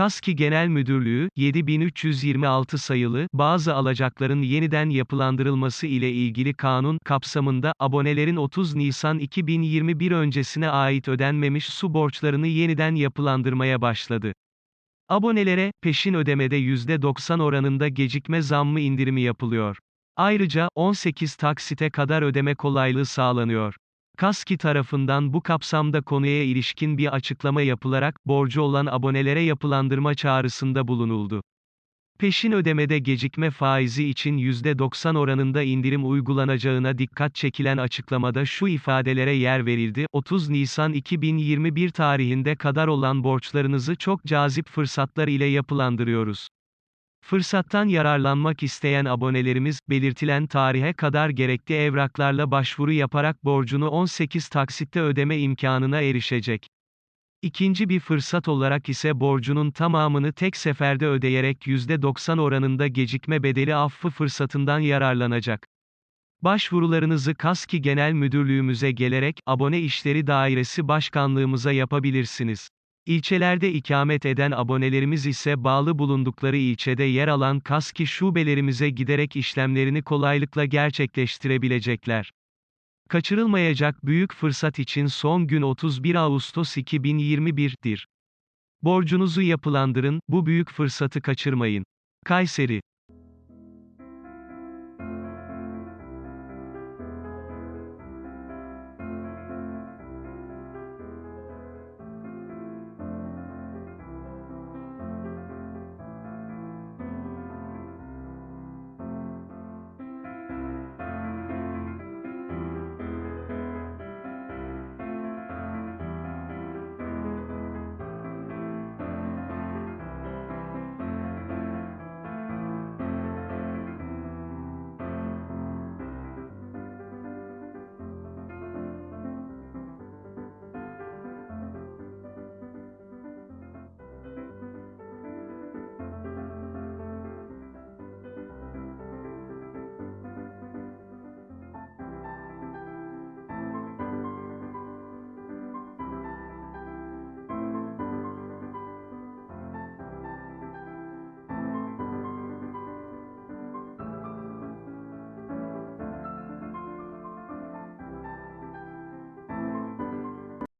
KASKİ Genel Müdürlüğü, 7326 sayılı, bazı alacakların yeniden yapılandırılması ile ilgili kanun, kapsamında, abonelerin 30 Nisan 2021 öncesine ait ödenmemiş su borçlarını yeniden yapılandırmaya başladı. Abonelere, peşin ödemede %90 oranında gecikme zammı indirimi yapılıyor. Ayrıca, 18 taksite kadar ödeme kolaylığı sağlanıyor. KASKİ tarafından bu kapsamda konuya ilişkin bir açıklama yapılarak, borcu olan abonelere yapılandırma çağrısında bulunuldu. Peşin ödemede gecikme faizi için %90 oranında indirim uygulanacağına dikkat çekilen açıklamada şu ifadelere yer verildi, 30 Nisan 2021 tarihinde kadar olan borçlarınızı çok cazip fırsatlar ile yapılandırıyoruz. Fırsattan yararlanmak isteyen abonelerimiz, belirtilen tarihe kadar gerekli evraklarla başvuru yaparak borcunu 18 taksitte ödeme imkanına erişecek. İkinci bir fırsat olarak ise borcunun tamamını tek seferde ödeyerek %90 oranında gecikme bedeli affı fırsatından yararlanacak. Başvurularınızı KASKİ Genel Müdürlüğümüze gelerek, Abone İşleri Dairesi Başkanlığımıza yapabilirsiniz. İlçelerde ikamet eden abonelerimiz ise bağlı bulundukları ilçede yer alan KASKİ şubelerimize giderek işlemlerini kolaylıkla gerçekleştirebilecekler. Kaçırılmayacak büyük fırsat için son gün 31 Ağustos 2021'dir. Borcunuzu yapılandırın, bu büyük fırsatı kaçırmayın. Kayseri